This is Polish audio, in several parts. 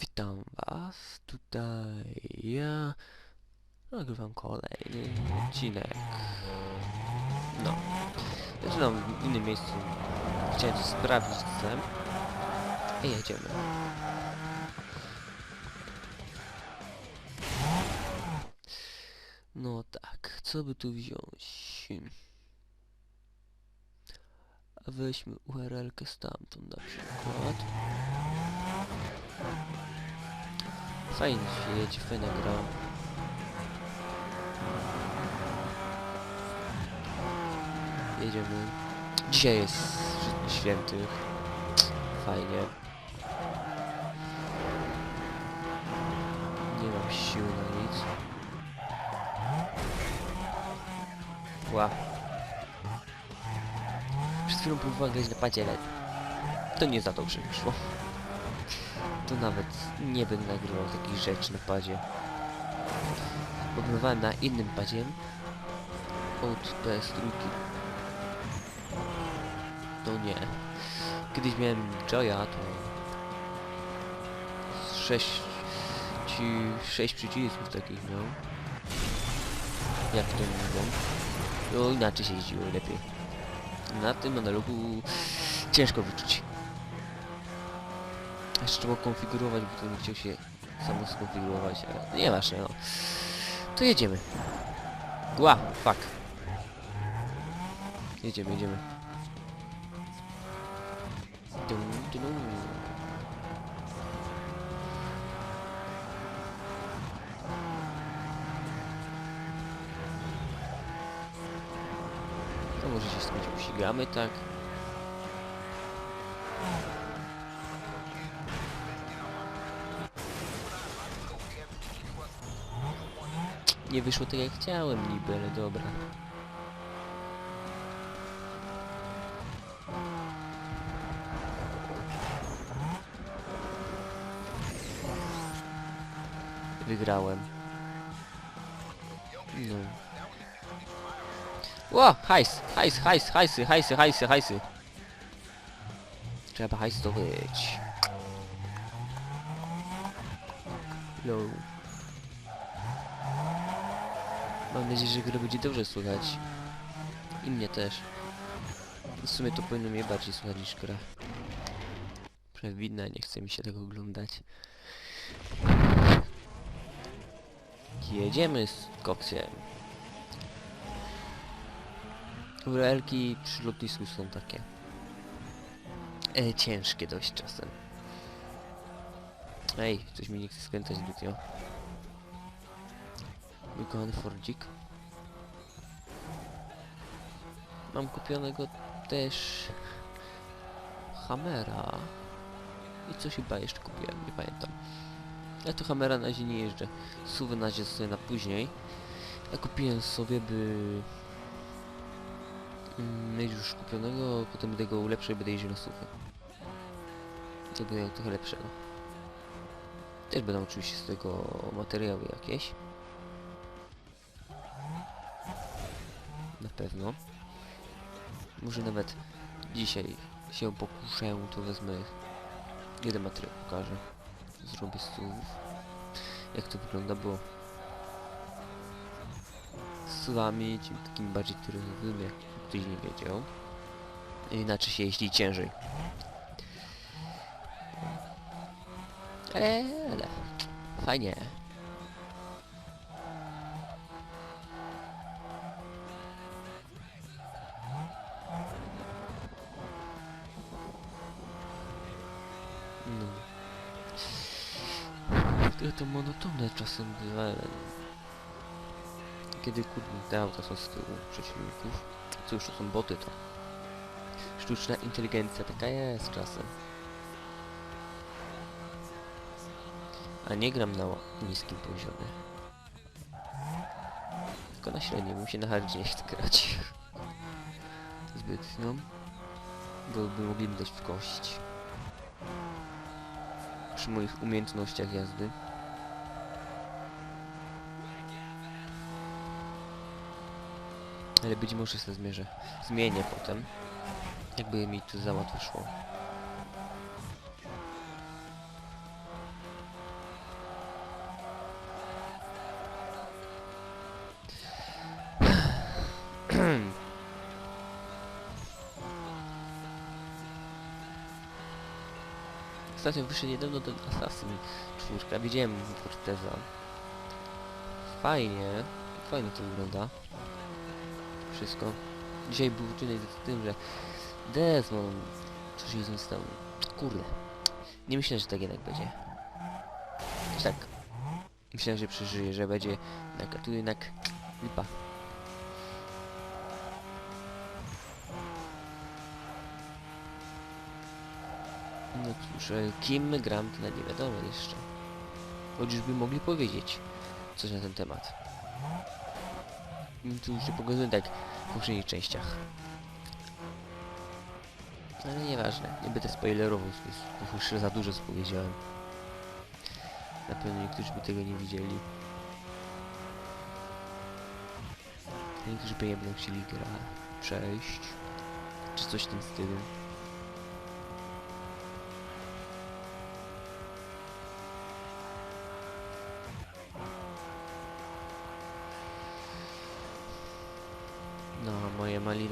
Witam was, tutaj ja nagrywam kolejny odcinek. No, zaczynam w innym miejscu. Chciałem coś sprawdzić chcę. I jedziemy. No tak, co by tu wziąć? Weźmy URL-kę stamtąd na przykład. Fajnie się jedzie, fajna gra. Jedziemy. Dzisiaj jest świętych. Fajnie. Nie mam sił na nic. Ła. Przed chwilą próbowałem grać na padzie, ale to nie za dobrze wyszło. To nawet nie będę nagrywał takich rzeczy na padzie. Bo próbowałem na innym padzie od PS3. To nie. Kiedyś miałem Joya, to z sześć, ci, sześć przycisków takich miał. Jak to mówią. No inaczej się jeździło lepiej. Na tym analogu ciężko wyczuć. Jeszcze trzeba konfigurować, bo to nie chciał się samo skonfigurować, ale nie ważne, no. To jedziemy. Ła, fuck. Jedziemy, jedziemy. Dum, dum, dum. To może się tym uścigamy, tak? Nie wyszło tak jak chciałem niby, ale dobra. Wygrałem. No. Ło, hajs, hajs, hajs, hajsy, hajsy, hajsy, hajsy. Trzeba hajs zdobyć. Low. Mam nadzieję, że grę będzie dobrze słychać. I mnie też. W sumie to powinno mnie bardziej słuchać niż gra. Przewidna, nie chce mi się tego oglądać. Jedziemy z koksiem. URL-ki przy lotnisku są takie e, ciężkie dość czasem. Ej, coś mi nie chce skręcać zbytnio. Wykonany Fordzik. Mam kupionego też Hammera. I coś chyba jeszcze kupiłem, nie pamiętam. Ja tu Hammera na razie nie jeżdżę. Suwy na razie sobie na później. Ja kupiłem sobie, by mm, mieć już kupionego, potem będę go ulepszył i będę jeździł na suwy. To będzie trochę lepszego. Też będą oczywiście z tego materiały jakieś. Pewno. Może nawet dzisiaj się pokuszę, to wezmę jeden materiał pokażę. Zrobię słów. Jak to wygląda, bo słowami, tym takimi bardziej terenowymi, jak ktoś nie wiedział. Inaczej się jeździ ciężej. Ale, ale fajnie. To monotonne czasem bywa. Kiedy kurde te auta są z tyłu przeciwników. Już to są boty to. Sztuczna inteligencja taka jest czasem. A nie gram na niskim poziomie. Tylko na średnim, mi się na hardzie nie chce grać. Zbytnio. Bo by mogli mi dać w kość. Przy moich umiejętnościach jazdy. Ale być może się zmierzę. Zmienię potem. Jakby mi to za łatwo szło. Ostatnio wyszedł niedawno ten Assassin 4. Widziałem Corteza. Fajnie. Fajnie to wygląda. Wszystko. Dzisiaj był odcinek z tym, że Desmond... Co się z nim stało? Kurde. Nie myślę, że tak jednak będzie. Tak. Myślałem, że przeżyje, że będzie jednak, a tu jednak lipa. No cóż, e, kim gram, to nie wiadomo jeszcze. Chociażby mogli powiedzieć coś na ten temat. Tu już się pokazuje tak poprzednich częściach. Ale nieważne, nie będę spoilerował, bo już za dużo spowiedziałem. Na pewno niektórzy by tego nie widzieli. Niektórzy by będą chcieli gra przejść. Czy coś w tym stylu.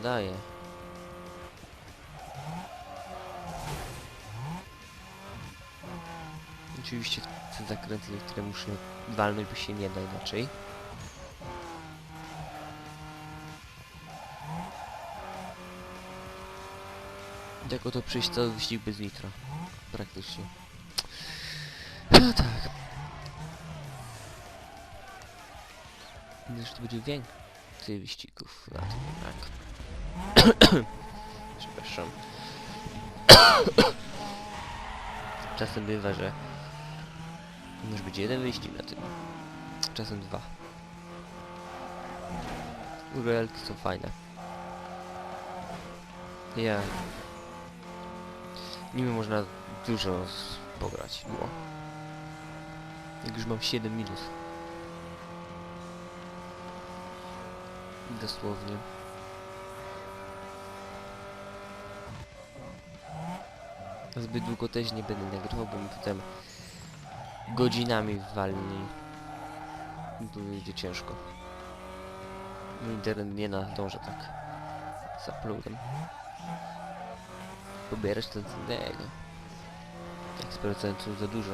Moje malina daje. Oczywiście te zakręty, które muszę walnąć, bo się nie da inaczej. Jak oto przejść cały wyścig bez nitra. Praktycznie. No tak. Myślę, że to będzie więcej wyścigów jednak. Przepraszam. Czasem bywa, że może być jeden wyścig na tym. Czasem dwa. Urelki są fajne. Ja... Nimi można dużo pograć, było. Jak już mam 7 minut. Dosłownie. Zbyt długo też nie będę nagrywał, bo mi potem godzinami walni. Będzie ciężko. Mój internet nie nadąża tak z uploadem. Pobierać ten cydego. Tak z procentów za dużo.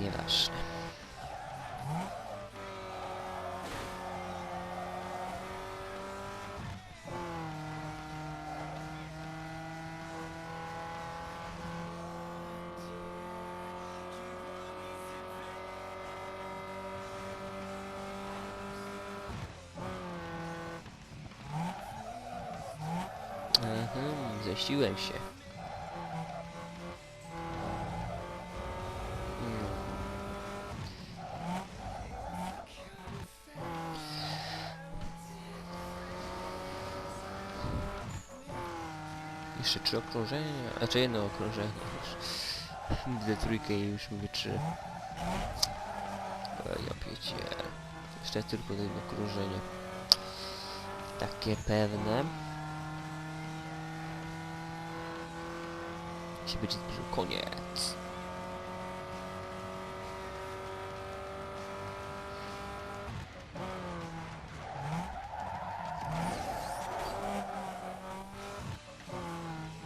Nieważne. Mhm, ześciłem się. Mm. Jeszcze trzy okrążenia, znaczy jedno okrążenie już. Widzę trójkę i już mówię trzy. Ja piecie. Jeszcze tylko jedno okrążenie. Takie pewne. Się będzie zbliżył koniec.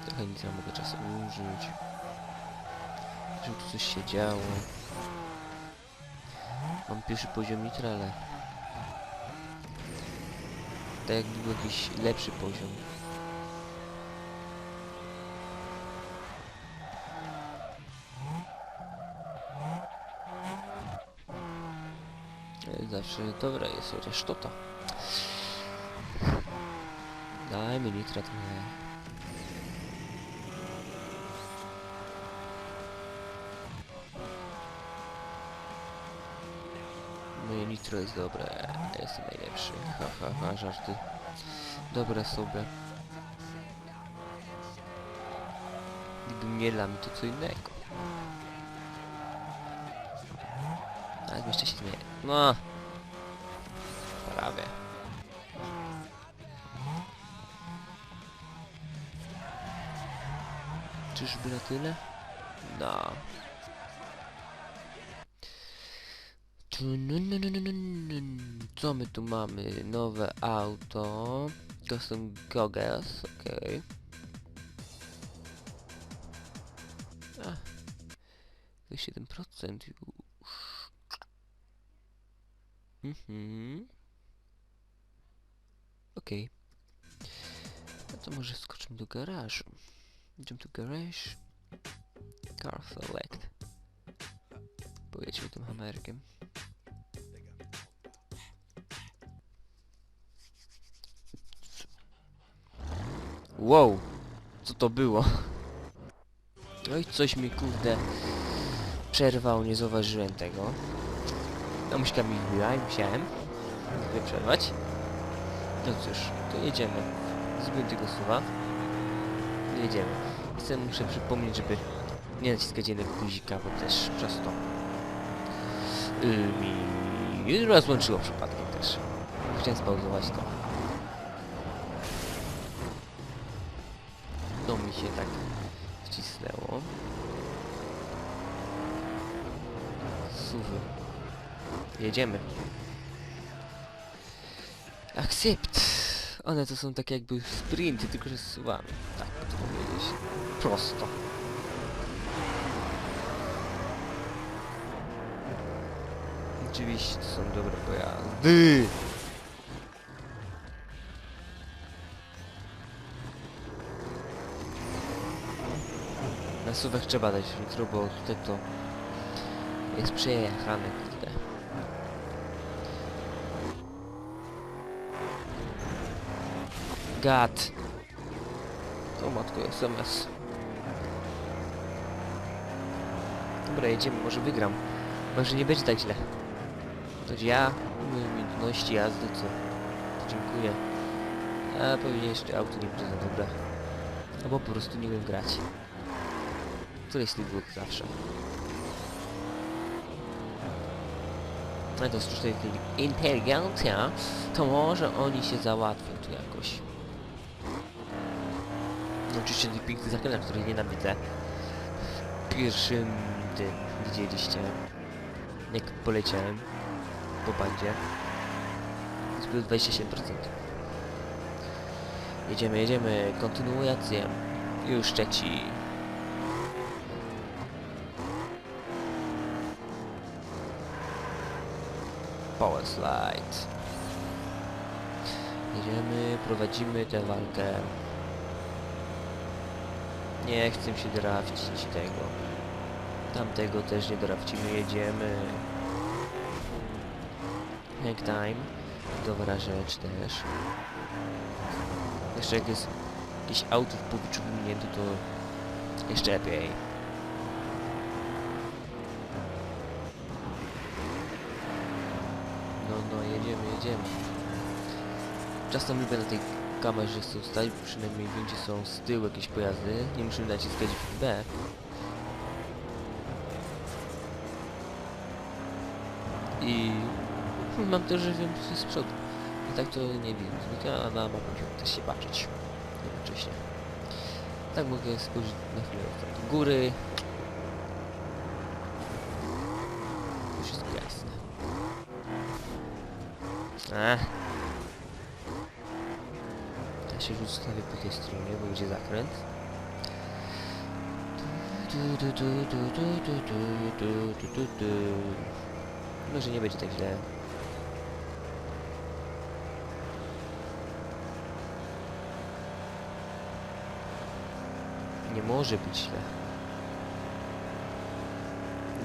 Trochę nic nie mogę czasem użyć. Żeby tu coś się działo. Mam pierwszy poziom nitra, ale... Tak jakby był jakiś lepszy poziom. Zawsze dobra jest chociaż to to. Dajmy nitra trochę. Moje nitro jest dobre. Jestem najlepszy. Ha ha ha, żarty. Dobre sobie. Gdybym nie dla mnie to co innego. Ale jeszcze się zmieni. No prawie. Czyżby na tyle? No. Co my tu mamy? Nowe auto. Custom Goggles, okej. Okay. Ach. 7% już. Mhm. Okej. No to może skoczmy do garażu. Idziemy do garage. Car select. Pojedźmy tym hamerkiem. Wow! Co to było? No i coś mi kurde przerwał, nie zauważyłem tego. No muśka mi wbiła i musiałem sobie przerwać. No cóż, to jedziemy. Zbyt tego słowa. Jedziemy. Chcę, muszę przypomnieć, żeby nie naciskać jednego guzika, bo też przez to yy, mi rozłączyło przypadkiem też. Chciałem spauzować to. To mi się tak wcisnęło. Suwy. Jedziemy. Accept. One to są tak jakby sprinty, tylko że z suwami. Tak, to powiedzieć. Prosto. Oczywiście to są dobre pojazdy. Na suwach trzeba dać nitro, bo tutaj to jest przejechane, kurde. Gad. O matko, SMS. Dobra, jedziemy, może wygram. Może nie będzie tak źle. To ja, umiejętności jazdy, co? To dziękuję. A pewnie jeszcze auto nie będzie za dobre. Albo po prostu nie wiem grać. To jest dwóch zawsze. No to sztuczna inteli- inteligencja, to może oni się załatwią tu jakoś. Oczywiście ten piękny zakręt, który nienawidzę. W pierwszym tym widzieliście, jak poleciałem po bandzie. Zbyt 27%. Jedziemy, jedziemy, kontynuację. Już trzeci. Power slide. Jedziemy, prowadzimy tę walkę. Nie chcę się drafcić tego. Tamtego też nie drafcimy, jedziemy. Hang time. Dobra rzecz też. Jeszcze jak jest jakieś auto w powietrzu wymienięte, to jeszcze lepiej. No, no, jedziemy, jedziemy. Czasem lubię na tej kamerze sobie stać, przynajmniej gdzie są z tyłu jakieś pojazdy. Nie musimy naciskać B. I mam też, że wiem, co jest z przodu. I tak to nie wiem. No to na mapę też się patrzeć. Jednocześnie. Tak mogę spojrzeć na chwilę do góry. To wszystko jasne. Ech. Ja się już ustawię po tej stronie, bo będzie zakręt. Może nie będzie tak źle. Nie może być źle.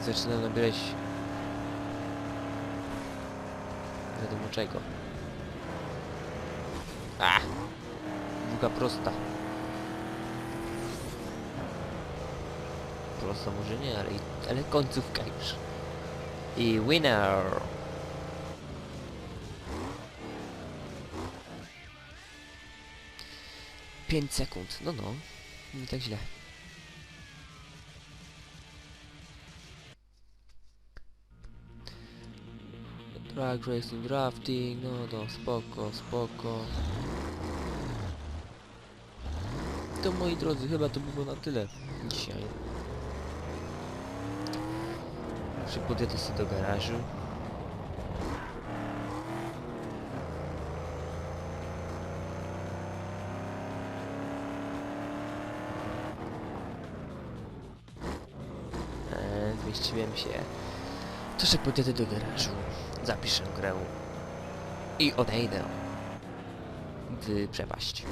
Zaczynam nabierać... Wiadomo czego. Ah! Długa prosta. Prosta może nie, ale, ale końcówka już. I winner! Pięć sekund, no no, nie tak źle. Drag racing, drafting, no no, spoko, spoko to moi drodzy, chyba to było na tyle dzisiaj. Jeszcze podjadę sobie do garażu. Eee, się. To się podjadę do garażu. Zapiszę grę. I odejdę. W przepaść.